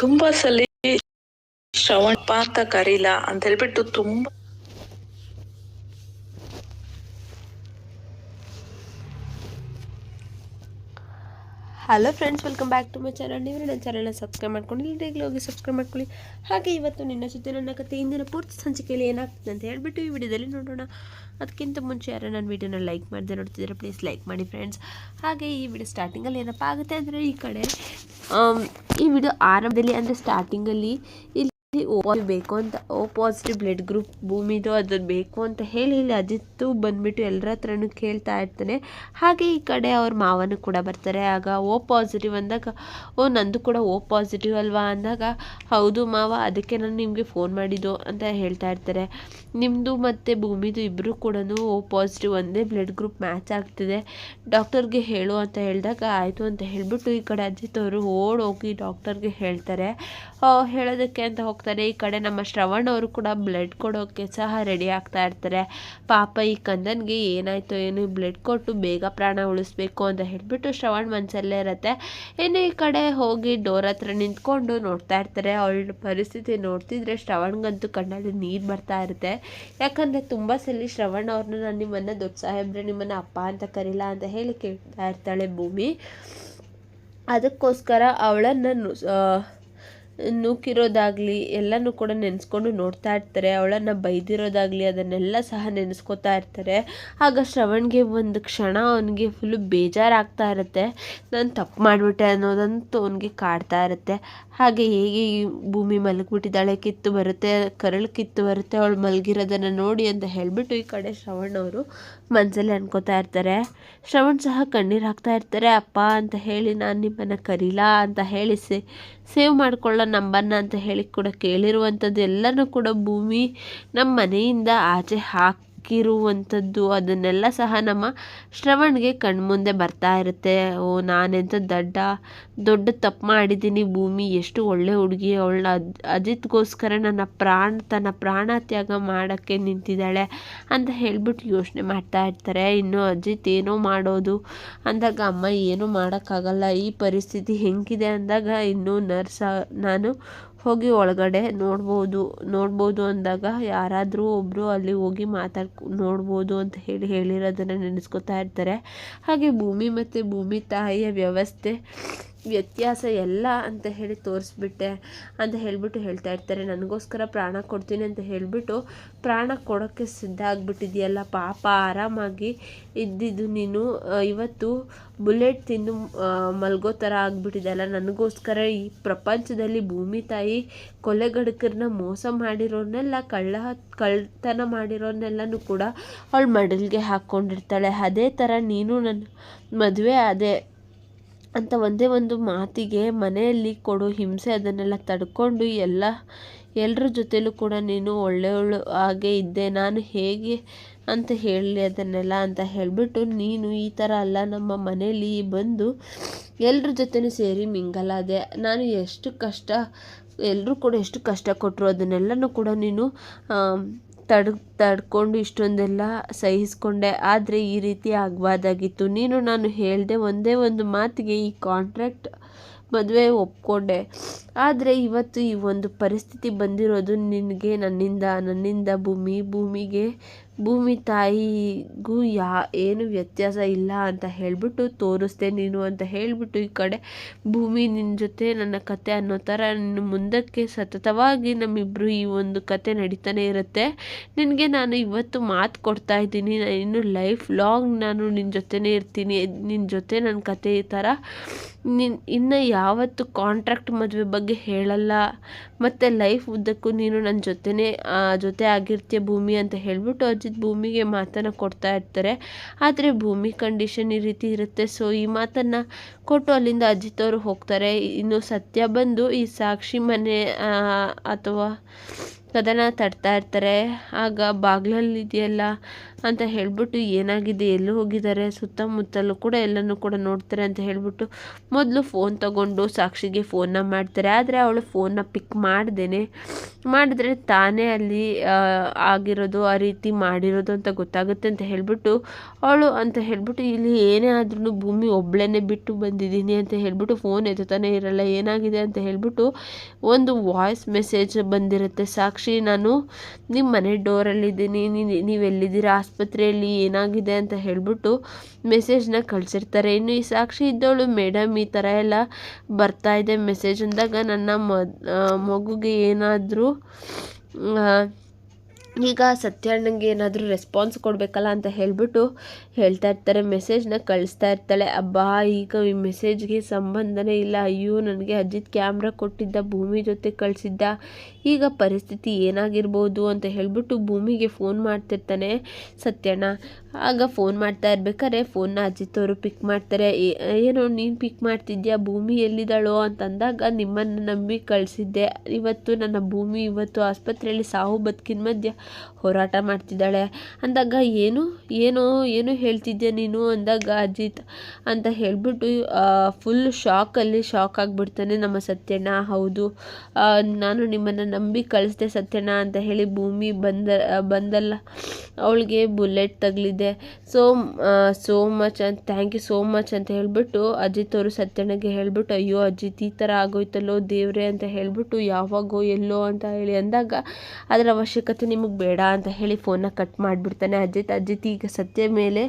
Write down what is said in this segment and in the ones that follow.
ತುಂಬಾ ಸಲ ಶ್ರವಣ ಅಂತ ಕರೀಲ ಅಂತ ಹೇಳ್ಬಿಟ್ಟು ತುಂಬಾ hello friends welcome back to my channel ನೀವು ನನ್ನ ಚಾನಲ್ನ ಸಬ್ಸ್ಕ್ರೈಬ್ ಮಾಡ್ಕೊಂಡು ಈಗಲೇ ಹೋಗಿ ಸಬ್ಸ್ಕ್ರೈಬ್ ಮಾಡ್ಕೊಳ್ಳಿ. ಹಾಗೆ ಇವತ್ತು ನಿನ್ನ ಜೊತೆ ನನ್ನ ಕತೆ, ಇಂದಿನ ಪೂರ್ತಿ ಸಂಚಿಕೆಯಲ್ಲಿ ಏನಾಗ್ತದೆ ಅಂತ ಹೇಳಿಬಿಟ್ಟು ಈ ವಿಡಿಯೋದಲ್ಲಿ ನೋಡೋಣ. ಅದಕ್ಕಿಂತ ಮುಂಚೆ ಯಾರು ನನ್ನ ವೀಡಿಯೋನ ಲೈಕ್ ಮಾಡಿದೆ ನೋಡ್ತಿದ್ರೆ ಪ್ಲೀಸ್ ಲೈಕ್ ಮಾಡಿ ಫ್ರೆಂಡ್ಸ್ ಹಾಗೆ ಈ ವಿಡಿಯೋ ಸ್ಟಾರ್ಟಿಂಗಲ್ಲಿ ಏನಪ್ಪ ಆಗುತ್ತೆ ಅಂದರೆ ಈ ಕಡೆ ಈ ವಿಡಿಯೋ ಆರಂಭದಲ್ಲಿ ಅಂದರೆ ಸ್ಟಾರ್ಟಿಂಗಲ್ಲಿ ಇಲ್ಲಿ ಓ ಬೇಕು ಅಂತ ಓ ಪಾಸಿಟಿವ್ ಬ್ಲಡ್ ಗ್ರೂಪ್ ಭೂಮಿದು ಅದನ್ನು ಬೇಕು ಅಂತ ಹೇಳಿ ಇಲ್ಲಿ ಅಜಿತ್ತು ಬಂದ್ಬಿಟ್ಟು ಎಲ್ಲರ ಹತ್ರನೂ ಕೇಳ್ತಾ ಇರ್ತಾನೆ. ಹಾಗೆ ಈ ಕಡೆ ಅವ್ರ ಮಾವನು ಕೂಡ ಬರ್ತಾರೆ. ಆಗ ಓ ಪಾಸಿಟಿವ್ ಅಂದಾಗ, ಓ, ನಂದು ಕೂಡ ಓ ಪಾಸಿಟಿವ್ ಅಲ್ವಾ? ಅಂದಾಗ, ಹೌದು ಮಾವ, ಅದಕ್ಕೆ ನಾನು ನಿಮಗೆ ಫೋನ್ ಮಾಡಿದ್ದು ಅಂತ ಹೇಳ್ತಾ ಇರ್ತಾರೆ. ನಿಮ್ಮದು ಮತ್ತು ಭೂಮಿದು ಇಬ್ಬರು ಕೂಡ ಓ ಪಾಸಿಟಿವ್ ಒಂದೇ ಬ್ಲಡ್ ಗ್ರೂಪ್ ಮ್ಯಾಚ್ ಆಗ್ತಿದೆ. ಡಾಕ್ಟರ್ಗೆ ಹೇಳು ಅಂತ ಹೇಳಿದಾಗ, ಆಯಿತು ಅಂತ ಹೇಳಿಬಿಟ್ಟು ಈ ಕಡೆ ಅಜಿತ್ ಅವರು ಓಡೋಗಿ ಡಾಕ್ಟರ್ಗೆ ಹೇಳ್ತಾರೆ. ಹೇಳೋದಕ್ಕೆ ಅಂತ ಹೋಗ್ತಾರೆ, ಈ ಕಡೆ ನಮ್ಮ ಶ್ರವಣ್ ಅವರು ಕೂಡ ಬ್ಲಡ್ ಕೊಡೋಕ್ಕೆ ಸಹ ರೆಡಿ ಆಗ್ತಾ ಇರ್ತಾರೆ. ಪಾಪ ಈ ಕಂದನ್ಗೆ ಏನಾಯ್ತು ಏನು ಬ್ಲಡ್ ಕೊಟ್ಟು ಬೇಗ ಪ್ರಾಣ ಉಳಿಸ್ಬೇಕು ಅಂತ ಹೇಳ್ಬಿಟ್ಟು ಶ್ರವಣ್ ಮನಸ್ಸಲ್ಲೇ ಇರುತ್ತೆ. ಇನ್ನು ಈ ಕಡೆ ಹೋಗಿ ಡೋರ್ ಹತ್ರ ನಿಂತ್ಕೊಂಡು ನೋಡ್ತಾ ಇರ್ತಾರೆ. ಅವಳ ಪರಿಸ್ಥಿತಿ ನೋಡ್ತಿದ್ರೆ ಶ್ರವಣ್ಗಂತೂ ಕಣ್ಣಲ್ಲಿ ನೀರು ಬರ್ತಾ ಇರುತ್ತೆ. ಯಾಕಂದರೆ ತುಂಬ ಸಲ ಶ್ರವಣ್ ಅವ್ರನ್ನ ನಾನು ನಿಮ್ಮನ್ನು ದೊಡ್ಡ ಸಾಹೇಬ್ರೆ, ನಿಮ್ಮನ್ನು ಅಪ್ಪ ಅಂತ ಕರೀಲ ಅಂತ ಹೇಳಿ ಕೇಳ್ತಾ ಇರ್ತಾಳೆ ಭೂಮಿ. ಅದಕ್ಕೋಸ್ಕರ ಅವಳನ್ನು ನೂಕಿರೋದಾಗಲಿ, ಎಲ್ಲನೂ ಕೂಡ ನೆನೆಸ್ಕೊಂಡು ನೋಡ್ತಾ ಇರ್ತಾರೆ. ಅವಳನ್ನು ಬೈದಿರೋದಾಗಲಿ, ಅದನ್ನೆಲ್ಲ ಸಹ ನೆನೆಸ್ಕೊತಾ ಇರ್ತಾರೆ. ಆಗ ಶ್ರವಣ್ಗೆ ಒಂದು ಕ್ಷಣ ಅವನಿಗೆ ಫುಲ್ಲು ಬೇಜಾರಾಗ್ತಾ ಇರುತ್ತೆ. ನಾನು ತಪ್ಪು ಮಾಡಿಬಿಟ್ಟೆ ಅನ್ನೋದಂತೂ ಅವನಿಗೆ ಕಾಡ್ತಾ ಇರುತ್ತೆ. ಹಾಗೆ ಹೇಗೆ ಈ ಭೂಮಿ ಮಲಗಿಬಿಟ್ಟಿದ್ದಾಳೆ, ಕಿತ್ತು ಬರುತ್ತೆ, ಕರಳು ಕಿತ್ತು ಬರುತ್ತೆ, ಅವಳು ಮಲಗಿರೋದನ್ನು ನೋಡಿ ಅಂತ ಹೇಳಿಬಿಟ್ಟು ಈ ಕಡೆ ಶ್ರವಣ್ ಅವರು ಮನಸ್ಸಲ್ಲಿ ಅನ್ಕೋತಾ ಇರ್ತಾರೆ. ಶ್ರವಣ್ ಸಹ ಕಣ್ಣೀರು ಹಾಕ್ತಾ ಇರ್ತಾರೆ, ಅಪ್ಪ, ಅಂತ ಹೇಳಿ ನಾನು ನಿಮ್ಮನ್ನು ಕರೀಲ? ಅಂತ ಹೇಳಿ ಸೇವ್ ಮಾಡ್ಕೊಳ್ಳೋ ನಂಬರ್ನ ಅಂತ ಹೇಳಿ ಕೂಡ ಕೇಳಿರುವಂಥದ್ದು ಎಲ್ಲನೂ ಕೂಡ ಭೂಮಿ ನಮ್ಮ ಮನೆಯಿಂದ ಆಚೆ ಹಾಕಿರುವಂಥದ್ದು ಅದನ್ನೆಲ್ಲ ಸಹ ನಮ್ಮ ಶ್ರವಣ್ಗೆ ಕಣ್ಮುಂದೆ ಬರ್ತಾ ಇರುತ್ತೆ. ಓ, ನಾನೆಂತ ದಡ್ಡ, ದೊಡ್ಡ ತಪ್ಪು ಮಾಡಿದ್ದೀನಿ. ಭೂಮಿ ಎಷ್ಟು ಒಳ್ಳೆ ಹುಡುಗಿ, ಅವಳ ಅಜ್ ಅಜಿತ್ಗೋಸ್ಕರ ನನ್ನ ಪ್ರಾಣ, ತನ್ನ ಪ್ರಾಣ ತ್ಯಾಗ ಮಾಡೋಕ್ಕೆ ನಿಂತಿದ್ದಾಳೆ ಅಂತ ಹೇಳ್ಬಿಟ್ಟು ಯೋಚನೆ ಮಾಡ್ತಾ ಇರ್ತಾರೆ. ಇನ್ನು ಅಜಿತ್ ಏನೋ ಮಾಡೋದು ಅಂದಾಗ ಅಮ್ಮ ಏನೂ ಮಾಡೋಕ್ಕಾಗಲ್ಲ. ಈ ಪರಿಸ್ಥಿತಿ ಹೆಂಗಿದೆ ಅಂದಾಗ ಇನ್ನೂ ನರ್ಸ, ನಾನು ಹೋಗಿ ಒಳಗಡೆ ನೋಡ್ಬೋದು. ನೋಡ್ಬೋದು ಅಂದಾಗ ಯಾರಾದರೂ ಒಬ್ಬರು ಅಲ್ಲಿ ಹೋಗಿ ಮಾತಾಡ್ಕೊ, ನೋಡ್ಬೋದು ಅಂತ ಹೇಳಿ ಹೇಳಿರೋದನ್ನು ನೆನೆಸ್ಕೊತಾ ಇರ್ತಾರೆ. ಹಾಗೆ ಭೂಮಿ ಮತ್ತು ಭೂಮಿ ತಾಯಿಯ ವ್ಯವಸ್ಥೆ ವ್ಯತ್ಯಾಸ ಎಲ್ಲ ಅಂತ ಹೇಳಿ ತೋರಿಸ್ಬಿಟ್ಟೆ ಅಂತ ಹೇಳಿಬಿಟ್ಟು ಹೇಳ್ತಾ ಇರ್ತಾರೆ. ನನಗೋಸ್ಕರ ಪ್ರಾಣ ಕೊಡ್ತೀನಿ ಅಂತ ಹೇಳಿಬಿಟ್ಟು ಪ್ರಾಣ ಕೊಡೋಕ್ಕೆ ಸಿದ್ಧ ಆಗಿಬಿಟ್ಟಿದೆಯಲ್ಲ. ಪಾಪ ಆರಾಮಾಗಿ ಇದ್ದಿದ್ದು ನೀನು. ಇವತ್ತು ಬುಲೆಟ್ ತಿಂದು ಮಲ್ಗೋ ಥರ ಆಗಿಬಿಟ್ಟಿದೆಯಲ್ಲ ನನಗೋಸ್ಕರ ಈ ಪ್ರಪಂಚದಲ್ಲಿ ಭೂಮಿ ತಾಯಿ ಕೊಲೆಗಡಕರನ್ನ ಮೋಸ ಮಾಡಿರೋನ್ನೆಲ್ಲ ಕಳ್ಳ ಕಳ್ತನ ಮಾಡಿರೋನ್ನೆಲ್ಲನೂ ಕೂಡ ಅವಳು ಮಡಲಿಗೆ ಹಾಕ್ಕೊಂಡಿರ್ತಾಳೆ ಅದೇ ಥರ ನೀನು ನನ್ನ ಮದುವೆ ಅದೇ ಅಂತ ಒಂದೇ ಒಂದು ಮಾತಿಗೆ ಮನೆಯಲ್ಲಿ ಕೊಡೋ ಹಿಂಸೆ ಅದನ್ನೆಲ್ಲ ತಡ್ಕೊಂಡು ಎಲ್ಲ ಎಲ್ಲರ ಜೊತೆಲೂ ಕೂಡ ನೀನು ಒಳ್ಳೆಯವಳು ಹಾಗೆ ಇದ್ದೆ, ನಾನು ಹೇಗೆ ಅಂತ ಹೇಳಲಿ ಅದನ್ನೆಲ್ಲ ಅಂತ ಹೇಳಿಬಿಟ್ಟು ನೀನು ಈ ಥರ ಅಲ್ಲ, ನಮ್ಮ ಮನೆಯಲ್ಲಿ ಬಂದು ಎಲ್ಲರ ಜೊತೆನೂ ಸೇರಿ ಮಿಂಗಲಾದೆ ನಾನು ಎಷ್ಟು ಕಷ್ಟ ಎಲ್ಲರೂ ಕೂಡ ಎಷ್ಟು ಕಷ್ಟ ಕೊಟ್ಟರು ಅದನ್ನೆಲ್ಲನೂ ಕೂಡ ನೀನು ತಡ್ ತಡ್ಕೊಂಡು ಇಷ್ಟೊಂದೆಲ್ಲ ಸಹಿಸ್ಕೊಂಡೆ. ಆದರೆ ಈ ರೀತಿ ಆಗಬಾರ್ದಾಗಿತ್ತು. ನೀನು ನಾನು ಹೇಳಿದೆ ಒಂದೇ ಒಂದು ಮಾತಿಗೆ ಈ ಕಾಂಟ್ರ್ಯಾಕ್ಟ್ ಮದುವೆ ಒಪ್ಕೊಂಡೆ. ಆದರೆ ಇವತ್ತು ಈ ಒಂದು ಪರಿಸ್ಥಿತಿ ಬಂದಿರೋದು ನಿನಗೆ, ನನ್ನಿಂದ ನನ್ನಿಂದ ಭೂಮಿ, ಭೂಮಿಗೆ ಭೂಮಿ ತಾಯಿಗೂ ಯಾ, ಏನು ವ್ಯತ್ಯಾಸ ಇಲ್ಲ ಅಂತ ಹೇಳಿಬಿಟ್ಟು ತೋರಿಸ್ದೆ ನೀನು ಅಂತ ಹೇಳಿಬಿಟ್ಟು ಈ ಕಡೆ ಭೂಮಿ ನಿನ್ನ ಜೊತೆ ನನ್ನ ಕತೆ ಅನ್ನೋ ಥರ ನಿನ್ನ ಮುಂದಕ್ಕೆ ಸತತವಾಗಿ ನಮ್ಮಿಬ್ಬರು ಈ ಒಂದು ಕತೆ ನಡೀತಾನೆ ಇರುತ್ತೆ. ನಿನಗೆ ನಾನು ಇವತ್ತು ಮಾತು ಕೊಡ್ತಾ ಇದ್ದೀನಿ. ನಾನು ಇನ್ನು ಲೈಫ್ ಲಾಂಗ್ ನಾನು ನಿನ್ನ ಜೊತೆನೇ ಇರ್ತೀನಿ. ನಿನ್ನ ಜೊತೆ ನನ್ನ ಕತೆ ಈ ಥರ ನಿನ್ ಇನ್ನು ಯಾವತ್ತು ಕಾಂಟ್ರಾಕ್ಟ್ ಮದುವೆ ಬಗ್ಗೆ ಹೇಳಲ್ಲ. ಮತ್ತು ಲೈಫ್ ಉದ್ದಕ್ಕೂ ನೀನು ನನ್ನ ಜೊತೆನೇ ಜೊತೆ ಆಗಿರ್ತೀಯ ಭೂಮಿ ಅಂತ ಹೇಳಿಬಿಟ್ಟು ಅಜಿತ್ ಭೂಮಿಗೆ ಮಾತನ್ನು ಕೊಡ್ತಾ ಇರ್ತಾರೆ. ಆದರೆ ಭೂಮಿ ಕಂಡೀಷನ್ ಈ ರೀತಿ ಇರುತ್ತೆ. ಸೊ ಈ ಮಾತನ್ನು ಕೊಟ್ಟು ಅಲ್ಲಿಂದ ಅಜಿತ್ ಅವರು ಹೋಗ್ತಾರೆ. ಇನ್ನು ಸತ್ಯ ಬಂದು ಈ ಸಾಕ್ಷಿ ಮನೆ ಅಥವಾ ಅದನ್ನು ತಡ್ತಾ ಇರ್ತಾರೆ. ಆಗ ಬಾಗ್ಲಲ್ಲಿ ಇದೆಯಲ್ಲ ಅಂತ ಹೇಳಿಬಿಟ್ಟು ಏನಾಗಿದೆ, ಎಲ್ಲಿ ಹೋಗಿದ್ದಾರೆ, ಸುತ್ತಮುತ್ತಲೂ ಕೂಡ ಎಲ್ಲನೂ ಕೂಡ ನೋಡ್ತಾರೆ ಅಂತ ಹೇಳಿಬಿಟ್ಟು ಮೊದಲು ಫೋನ್ ತಗೊಂಡು ಸಾಕ್ಷಿಗೆ ಫೋನ್ನ ಮಾಡ್ತಾರೆ. ಆದರೆ ಅವಳು ಫೋನ್ನ ಪಿಕ್ ಮಾಡ್ದೇನೆ. ಮಾಡಿದ್ರೆ ತಾನೇ ಅಲ್ಲಿ ಆಗಿರೋದು, ಆ ರೀತಿ ಮಾಡಿರೋದು ಅಂತ ಗೊತ್ತಾಗುತ್ತೆ ಅಂತ ಹೇಳಿಬಿಟ್ಟು ಅವಳು ಅಂತ ಹೇಳಿಬಿಟ್ಟು ಇಲ್ಲಿ ಏನೇ ಆದ್ರೂ ಭೂಮಿ ಒಬ್ಳೇನೆ ಬಿಟ್ಟು ಬಂದಿದ್ದೀನಿ ಅಂತ ಹೇಳಿಬಿಟ್ಟು ಫೋನ್ ಎತ್ತುತ್ತಾನೆ ಇರಲ್ಲ, ಏನಾಗಿದೆ ಅಂತ ಹೇಳಿಬಿಟ್ಟು ಒಂದು ವಾಯ್ಸ್ ಮೆಸೇಜ್ ಬಂದಿರುತ್ತೆ. ಸಾಕ್ಷಿ, ನಾನು ನಿಮ್ಮ ಮನೆ ಡೋರಲ್ಲಿದ್ದೀನಿ ನೀವು ಎಲ್ಲಿದ್ದೀರಾ ಆಸ್ಪತ್ರೆಯಲ್ಲಿ ಏನಾಗಿದೆ ಅಂತ ಹೇಳಿಬಿಟ್ಟು ಮೆಸೇಜ್ನ ಕಳಿಸಿರ್ತಾರೆ. ಇನ್ನು ಈ ಸಾಕ್ಷಿ ಇದ್ದವಳು ಮೇಡಮ್, ಈ ಥರ ಎಲ್ಲ ಬರ್ತಾ ಇದೆ. ಮೆಸೇಜ್ ಅಂದಾಗ ನನ್ನ ಮಗುಗೆ ಏನಾದರೂ ಈಗ ಸತ್ಯಣ್ಣಂಗೆ ಏನಾದರೂ ರೆಸ್ಪಾನ್ಸ್ ಕೊಡಬೇಕಲ್ಲ ಅಂತ ಹೇಳಿಬಿಟ್ಟು ಹೇಳ್ತಾ ಇರ್ತಾರೆ. ಮೆಸೇಜ್ನ ಕಳಿಸ್ತಾ ಇರ್ತಾಳೆ. ಅಬ್ಬಾ, ಈಗ ಈ ಮೆಸೇಜ್ಗೆ ಸಂಬಂಧನೇ ಇಲ್ಲ. ಅಯ್ಯೋ, ನನಗೆ ಅಜಿತ್ ಕ್ಯಾಮ್ರಾ ಕೊಟ್ಟಿದ್ದ, ಭೂಮಿ ಜೊತೆ ಕಳಿಸಿದ್ದ. ಈಗ ಪರಿಸ್ಥಿತಿ ಏನಾಗಿರ್ಬೋದು? ಅಂತ ಹೇಳಿಬಿಟ್ಟು ಭೂಮಿಗೆ ಫೋನ್ ಮಾಡ್ತಿರ್ತಾನೆ ಸತ್ಯಣ್ಣ. ಆಗ ಫೋನ್ ಮಾಡ್ತಾ ಇರ್ಬೇಕಾದ್ರೆ ಫೋನ್ನ ಅಜಿತ್ ಅವರು ಪಿಕ್ ಮಾಡ್ತಾರೆ. ಏನು ನೀನು ಪಿಕ್ ಮಾಡ್ತಿದ್ಯಾ? ಭೂಮಿ ಎಲ್ಲಿದ್ದಾಳೋ ಅಂತಂದಾಗ ನಿಮ್ಮನ್ನು ನಂಬಿ ಕಳಿಸಿದ್ದೆ. ಇವತ್ತು ನನ್ನ ಭೂಮಿ ಇವತ್ತು ಆಸ್ಪತ್ರೆಯಲ್ಲಿ ಸಾವು ಬದುಕಿನ ಮಧ್ಯೆ ಹೋರಾಟ ಮಾಡ್ತಿದ್ದಾಳೆ. ಅಂದಾಗ ಏನು? ಏನೋ, ಏನು ಹೇಳ್ತಿದ್ಯಾ ನೀನು? ಅಂದಾಗ ಅಜಿತ್ ಅಂತ ಹೇಳಿಬಿಟ್ಟು ಫುಲ್ ಶಾಕಲ್ಲಿ ಶಾಕ್ ಆಗಿಬಿಡ್ತಾನೆ ನಮ್ಮ ಸತ್ಯಣ್ಣ. ಹೌದು. ನಾನು ನಿಮ್ಮನ್ನು ನಂಬಿ ಕಳಿಸ್ದೆ ಸತ್ಯಣ್ಣ ಅಂತ ಹೇಳಿ ಭೂಮಿ ಬಂದ, ಬಂದಲ್ಲ. ಅವಳಿಗೆ ಬುಲೆಟ್ ತಗಲಿದೆ ಸೊ ಸೋ ಮಚ್ ಅಂತ ಥ್ಯಾಂಕ್ ಯು ಸೋ ಮಚ್ ಅಂತ ಹೇಳಿಬಿಟ್ಟು ಅಜಿತ್ ಅವರು ಸತ್ಯಣ್ಣಗೆ ಹೇಳ್ಬಿಟ್ಟು, ಅಯ್ಯೋ ಅಜಿತ್, ಈ ಥರ ಆಗೋಯ್ತಲ್ಲೋ ದೇವ್ರೆ ಅಂತ ಹೇಳಿಬಿಟ್ಟು, ಯಾವಾಗೋ ಎಲ್ಲೋ ಅಂತ ಹೇಳಿ ಅಂದಾಗ, ಅದರ ಅವಶ್ಯಕತೆ ನಿಮಗೆ ಬೇಡ ಅಂತ ಹೇಳಿ ಫೋನ್ನ ಕಟ್ ಮಾಡಿಬಿಡ್ತಾನೆ ಅಜಿತ್. ಅಜಿತ್ ಈಗ ಸತ್ಯ ಮೇಲೆ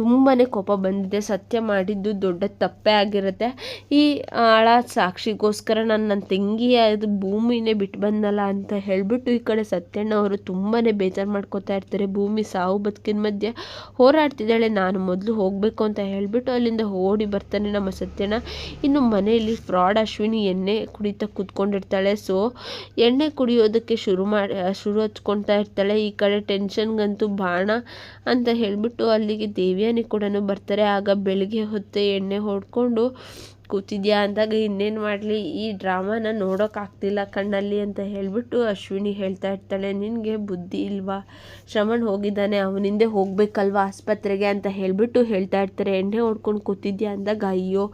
ತುಂಬಾ ಕೋಪ ಬಂದಿದೆ. ಸತ್ಯ ಮಾಡಿದ್ದು ದೊಡ್ಡ ತಪ್ಪೇ ಆಗಿರುತ್ತೆ. ಈ ಆಳ ಸಾಕ್ಷಿಗೋಸ್ಕರ ನಾನು ನನ್ನ ತಂಗಿ ಅದು ಭೂಮಿನೇ ಬಿಟ್ಟು ಬಂದಲ್ಲ ಅಂತ ಹೇಳಿಬಿಟ್ಟು ಈ ಕಡೆ ಸತ್ಯಣ್ಣ ಅವರು ತುಂಬಾ ಬೇಜಾರು ಮಾಡ್ಕೋತಾ ಇರ್ತಾರೆ. ಭೂಮಿ ಸಾವು ಬದುಕಿನ ಮಧ್ಯೆ ಹೋರಾಡ್ತಿದ್ದಾಳೆ. ನಾನು ಮೊದಲು ಹೋಗಬೇಕು ಅಂತ ಹೇಳಿಬಿಟ್ಟು ಅಲ್ಲಿಂದ ಓಡಿ ಬರ್ತಾನೆ ನಮ್ಮ ಸತ್ಯಣ್ಣ. ಇನ್ನು ಮನೆಯಲ್ಲಿ ಫ್ರಾಡ್ ಅಶ್ವಿನಿ ಎಣ್ಣೆ ಕುಡಿತಾ ಕೂತ್ಕೊಂಡಿರ್ತಾಳೆ. ಸೊ ಎಣ್ಣೆ ಕುಡಿಯೋದಕ್ಕೆ ಶುರು ಮಾಡಿ, ಶುರು ಹಚ್ಕೊಳ್ತಾ ಇರ್ತಾಳೆ. ಈ ಕಡೆ ಟೆನ್ಷನ್ಗಂತೂ ಬಾಣ ಅಂತ ಹೇಳಿಬಿಟ್ಟು ಅಲ್ಲಿಗೆ ದೇವ್ಯಾನಿ ಕೂಡ ಬರ್ತಾರೆ. ಆಗ ಬೆಳಗ್ಗೆ ಹೊತ್ತು ಎಣ್ಣೆ ಹೊಡ್ಕೊಂಡು ಕೂತಿದ್ಯಾ ಅಂದಾಗ ಇನ್ನೇನು ಮಾಡಲಿ, ಈ ಡ್ರಾಮಾನ ನೋಡೋಕ್ಕಾಗ್ತಿಲ್ಲ ಕಣ್ಣಲ್ಲಿ ಅಂತ ಹೇಳಿಬಿಟ್ಟು ಅಶ್ವಿನಿ ಹೇಳ್ತಾ ಇರ್ತಾಳೆ, ನಿನಗೆ ಬುದ್ಧಿ ಇಲ್ವಾ? ಶ್ರವಣ್ ಹೋಗಿದ್ದಾನೆ, ಅವನಿಂದೆ ಹೋಗಬೇಕಲ್ವಾ ಆಸ್ಪತ್ರೆಗೆ ಅಂತ ಹೇಳಿಬಿಟ್ಟು ಹೇಳ್ತಾ ಇರ್ತಾರೆ. ಎಣ್ಣೆ ಹೊಡ್ಕೊಂಡು ಕೂತಿದ್ಯಾ ಅಂದಾಗ, ಅಯ್ಯೋ,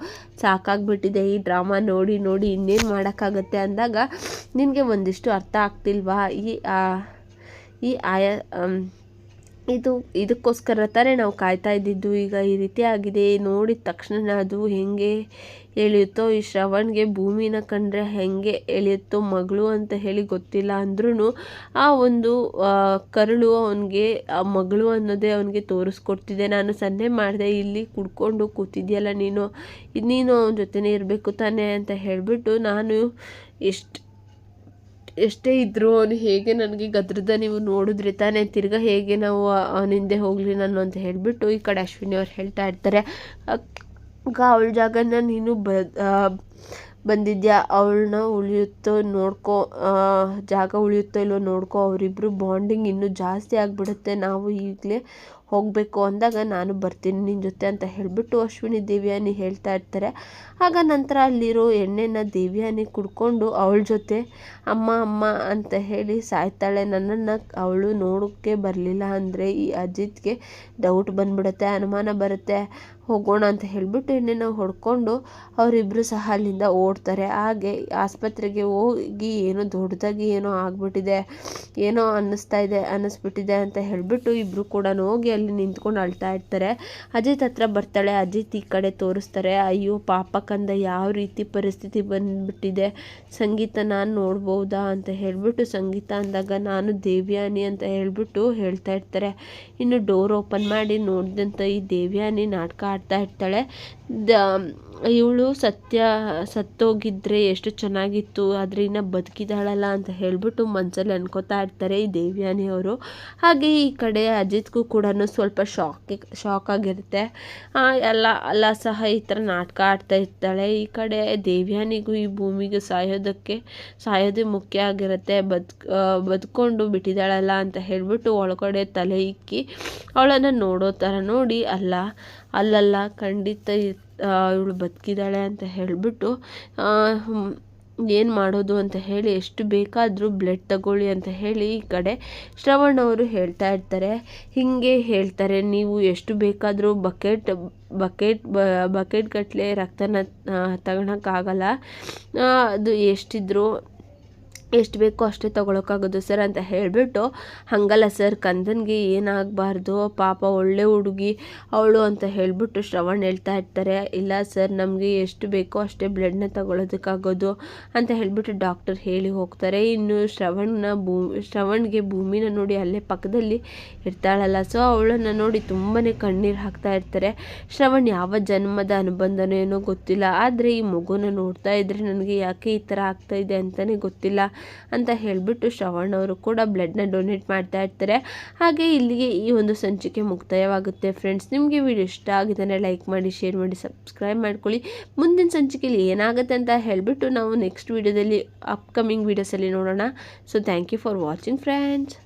ಸಾಕಾಗ್ಬಿಟ್ಟಿದೆ, ಈ ಡ್ರಾಮಾ ನೋಡಿ ನೋಡಿ ಇನ್ನೇನು ಮಾಡೋಕ್ಕಾಗತ್ತೆ ಅಂದಾಗ, ನಿನಗೆ ಒಂದಿಷ್ಟು ಅರ್ಥ ಆಗ್ತಿಲ್ವಾ? ಈ ಈ ಆಯ ಇದು ಇದಕ್ಕೋಸ್ಕರ ತಾನೇ ನಾವು ಕಾಯ್ತಾ ಇದ್ದಿದ್ದು ಈಗ ಈ ರೀತಿ ಆಗಿದೆ. ನೋಡಿದ ತಕ್ಷಣ ಅದು ಹೆಂಗೆ ಎಳೆಯುತ್ತೋ, ಈ ಶ್ರವಣ್ಗೆ ಭೂಮಿನ ಕಂಡ್ರೆ ಹೆಂಗೆ ಎಳೆಯುತ್ತೋ, ಮಗಳು ಅಂತ ಹೇಳಿ ಗೊತ್ತಿಲ್ಲ ಅಂದ್ರೂ ಆ ಒಂದು ಕರುಳು ಅವನಿಗೆ, ಆ ಮಗಳು ಅನ್ನೋದೇ ಅವನಿಗೆ ತೋರಿಸ್ಕೊಡ್ತಿದೆ. ನಾನು ಸನ್ನೆ ಮಾಡಿದೆ, ಇಲ್ಲಿ ಕುಡ್ಕೊಂಡು ಕೂತಿದ್ಯಲ್ಲ ನೀನು ನೀನು ಅವನ ಜೊತೆನೇ ಇರಬೇಕು ತಾನೇ ಅಂತ ಹೇಳಿಬಿಟ್ಟು ನಾನು ಎಷ್ಟು ಎಷ್ಟೇ ಇದ್ದರೂ ಅವನು ಹೇಗೆ ನನಗೆ ಗದ್ರದ ನೀವು ನೋಡಿದ್ರೆ ತಾನೇ ತಿರ್ಗಾ ಹೇಗೆ ನಾವು ಅವನ ಹಿಂದೆ ಹೋಗಲಿ ನಾನು ಅಂತ ಹೇಳಿಬಿಟ್ಟು ಈ ಕಡೆ ಅಶ್ವಿನಿ ಅವ್ರು ಹೇಳ್ತಾ ಇರ್ತಾರೆ. ಅಕ್ಕ, ಅವಳ ಜಾಗನ ನೀನು ಬ ಬಂದಿದ್ಯಾ? ಅವಳನ್ನ ಉಳಿಯುತ್ತೋ ನೋಡ್ಕೋ ಜಾಗ ಉಳಿಯುತ್ತೋ ಇಲ್ವೋ ನೋಡ್ಕೋ. ಅವರಿಬ್ಬರು ಬಾಂಡಿಂಗ್ ಇನ್ನೂ ಜಾಸ್ತಿ ಆಗಿಬಿಡುತ್ತೆ. ನಾವು ಈಗಲೇ ಹೋಗಬೇಕು ಅಂದಾಗ ನಾನು ಬರ್ತೀನಿ ನಿನ್ನ ಜೊತೆ ಅಂತ ಹೇಳಿಬಿಟ್ಟು ಅಶ್ವಿನಿ ದೇವ್ಯಾನಿ ಹೇಳ್ತಾ ಇರ್ತಾರೆ. ಆಗ ನಂತರ ಅಲ್ಲಿರೋ ಎಣ್ಣೆನ ದೇವ್ಯಾನಿ ಕುಡ್ಕೊಂಡು ಅವಳ ಜೊತೆ, ಅಮ್ಮ ಅಮ್ಮ ಅಂತ ಹೇಳಿ ಸಾಯ್ತಾಳೆ. ನನ್ನನ್ನು ಅವಳು ನೋಡೋಕ್ಕೆ ಬರಲಿಲ್ಲ ಅಂದರೆ ಈ ಅಜಿತ್ಗೆ ಡೌಟ್ ಬಂದ್ಬಿಡುತ್ತೆ, ಅನುಮಾನ ಬರುತ್ತೆ. ಹೋಗೋಣ ಅಂತ ಹೇಳಿಬಿಟ್ಟು ಎಣ್ಣೆನ ಹೊಡ್ಕೊಂಡು ಅವರಿಬ್ಬರು ಸಹ ಅಲ್ಲಿಂದ ಓಡ್ತಾರೆ. ಹಾಗೆ ಆಸ್ಪತ್ರೆಗೆ ಹೋಗಿ ಏನೋ ದೊಡ್ಡದಾಗಿ ಏನೋ ಆಗಿಬಿಟ್ಟಿದೆ, ಏನೋ ಅನ್ನಿಸ್ತಾ ಇದೆ, ಅನ್ನಿಸ್ಬಿಟ್ಟಿದೆ ಅಂತ ಹೇಳಿಬಿಟ್ಟು ಇಬ್ಬರು ಕೂಡ ಹೋಗಿ ಅಲ್ಲಿ ನಿಂತ್ಕೊಂಡು ಅಳ್ತಾ ಇರ್ತಾರೆ. ಅಜಿತ್ ಹತ್ರ ಬರ್ತಾಳೆ, ಅಜಿತ್ ಈ ಕಡೆ ತೋರಿಸ್ತಾರೆ, ಅಯ್ಯೋ, ಪಾಪ ಯಾವ ರೀತಿ ಪರಿಸ್ಥಿತಿ ಬಂದ್ಬಿಟ್ಟಿದೆ? ಸಂಗೀತ ನಾನು ನೋಡ್ಬೋದಾ? ಅಂತ ಹೇಳಿಬಿಟ್ಟು, ಸಂಗೀತ ಅಂದಾಗ ನಾನು ದೇವ್ಯಾನಿ ಅಂತ ಹೇಳಿಬಿಟ್ಟು ಹೇಳ್ತಾ ಇರ್ತಾರೆ. ಇನ್ನು ಡೋರ್ ಓಪನ್ ಮಾಡಿ ನೋಡಿದಂಥ ಈ ದೇವ್ಯಾನಿ ನಾಟಕ ಆಡ್ತಾ ಇರ್ತಾಳೆ. ದ, ಇವಳು ಸತ್ಯ, ಸತ್ತೋಗಿದ್ರೆ ಎಷ್ಟು ಚೆನ್ನಾಗಿತ್ತು, ಆದರೆ ಇನ್ನು ಬದುಕಿದಾಳಲ್ಲ ಅಂತ ಹೇಳಿಬಿಟ್ಟು ಮನಸ್ಸಲ್ಲಿ ಅನ್ಕೋತಾ ಇರ್ತಾರೆ ಈ ದೇವ್ಯಾನಿ ಅವರು. ಹಾಗೆ ಈ ಕಡೆ ಅಜಿತ್ಗೂ ಕೂಡ ಸ್ವಲ್ಪ ಶಾಕ್ ಶಾಕ್ ಆಗಿರುತ್ತೆ. ಎಲ್ಲ ಅಲ್ಲ ಸಹ ಈ ಥರ ನಾಟಕ ಆಡ್ತಾ ಇರ್ತಾಳೆ. ಈ ಕಡೆ ದೇವ್ಯಾನಿಗೂ ಈ ಭೂಮಿಗೂ ಸಾಯೋದಕ್ಕೆ, ಸಾಯೋದೇ ಮುಖ್ಯ ಆಗಿರುತ್ತೆ. ಬದುಕ್ ಬದುಕೊಂಡು ಬಿಟ್ಟಿದ್ದಾಳಲ್ಲ ಅಂತ ಹೇಳಿಬಿಟ್ಟು ಒಳಗಡೆ ತಲೆ ಇಕ್ಕಿ ಅವಳನ್ನು ನೋಡೋ ಥರ ನೋಡಿ ಅಲ್ಲ, ಅಲ್ಲಲ್ಲ ಖಂಡಿತ ಇವಳು ಬದುಕಿದ್ದಾಳೆ ಅಂತ ಹೇಳಿಬಿಟ್ಟು ಏನು ಮಾಡೋದು ಅಂತ ಹೇಳಿ, ಎಷ್ಟು ಬೇಕಾದರೂ ಬ್ಲಡ್ ತಗೊಳ್ಳಿ ಅಂತ ಹೇಳಿ ಈ ಕಡೆ ಶ್ರವಣ್ ಅವರು ಹೇಳ್ತಾ ಇರ್ತಾರೆ. ಹೀಗೆ ಹೇಳ್ತಾರೆ, ನೀವು ಎಷ್ಟು ಬೇಕಾದರೂ ಬಕೆಟ್ ಬಕೆಟ್ ಬಕೆಟ್ ಗಟ್ಟಲೆ ರಕ್ತನ ತಗೊಳಕ್ಕಾಗಲ್ಲ. ಅದು ಎಷ್ಟಿದ್ರು ಎಷ್ಟು ಬೇಕೋ ಅಷ್ಟೇ ತೊಗೊಳಕ್ಕಾಗೋದು ಸರ್ ಅಂತ ಹೇಳಿಬಿಟ್ಟು ಹಾಗಲ್ಲ ಸರ್, ಕಂದನಿಗೆ ಏನಾಗಬಾರ್ದು, ಪಾಪ ಒಳ್ಳೆ ಹುಡುಗಿ ಅವಳು ಅಂತ ಹೇಳಿಬಿಟ್ಟು ಶ್ರವಣ್ ಹೇಳ್ತಾ ಇರ್ತಾರೆ. ಇಲ್ಲ ಸರ್, ನಮಗೆ ಎಷ್ಟು ಬೇಕೋ ಅಷ್ಟೇ ಬ್ಲಡ್ನ ತಗೊಳ್ಳೋದಕ್ಕಾಗೋದು ಅಂತ ಹೇಳಿಬಿಟ್ಟು ಡಾಕ್ಟರ್ ಹೇಳಿ ಹೋಗ್ತಾರೆ. ಇನ್ನು ಶ್ರವಣ್ನ ಭೂ, ಶ್ರವಣ್ಗೆ ಭೂಮಿನ ನೋಡಿ ಅಲ್ಲೇ ಪಕ್ಕದಲ್ಲಿ ಇರ್ತಾಳಲ್ಲ ಸೊ ಅವಳನ್ನು ನೋಡಿ ತುಂಬಾ ಕಣ್ಣೀರು ಹಾಕ್ತಾ ಇರ್ತಾರೆ. ಶ್ರವಣ್ ಯಾವ ಜನ್ಮದ ಅನುಬಂಧನೋ ಗೊತ್ತಿಲ್ಲ, ಆದರೆ ಈ ಮಗುನ ನೋಡ್ತಾ ಇದ್ರೆ ನನಗೆ ಯಾಕೆ ಈ ಥರ ಆಗ್ತಾಯಿದೆ ಅಂತಲೇ ಗೊತ್ತಿಲ್ಲ. ಅಂತ ಹೇಳಿಬಿಟ್ಟು ಶ್ರವಣ್ ಅವರು ಕೂಡ ಬ್ಲಡ್ನ ಡೊನೇಟ್ ಮಾಡ್ತಾ ಇರ್ತಾರೆ. ಹಾಗೆ ಇಲ್ಲಿಗೆ ಈ ಒಂದು ಸಂಚಿಕೆ ಮುಕ್ತಾಯವಾಗುತ್ತೆ ಫ್ರೆಂಡ್ಸ್ ನಿಮಗೆ ವಿಡಿಯೋ ಇಷ್ಟ ಆಗಿದ್ದಾನೆ ಲೈಕ್ ಮಾಡಿ ಶೇರ್ ಮಾಡಿ ಸಬ್ಸ್ಕ್ರೈಬ್ ಮಾಡ್ಕೊಳ್ಳಿ. ಮುಂದಿನ ಸಂಚಿಕೆಯಲ್ಲಿ ಏನಾಗುತ್ತೆ ಅಂತ ಹೇಳಿಬಿಟ್ಟು ನಾವು ನೆಕ್ಸ್ಟ್ ವಿಡಿಯೋದಲ್ಲಿ ಅಪ್ಕಮಿಂಗ್ ವೀಡಿಯೋಸಲ್ಲಿ ನೋಡೋಣ. So thank you for watching friends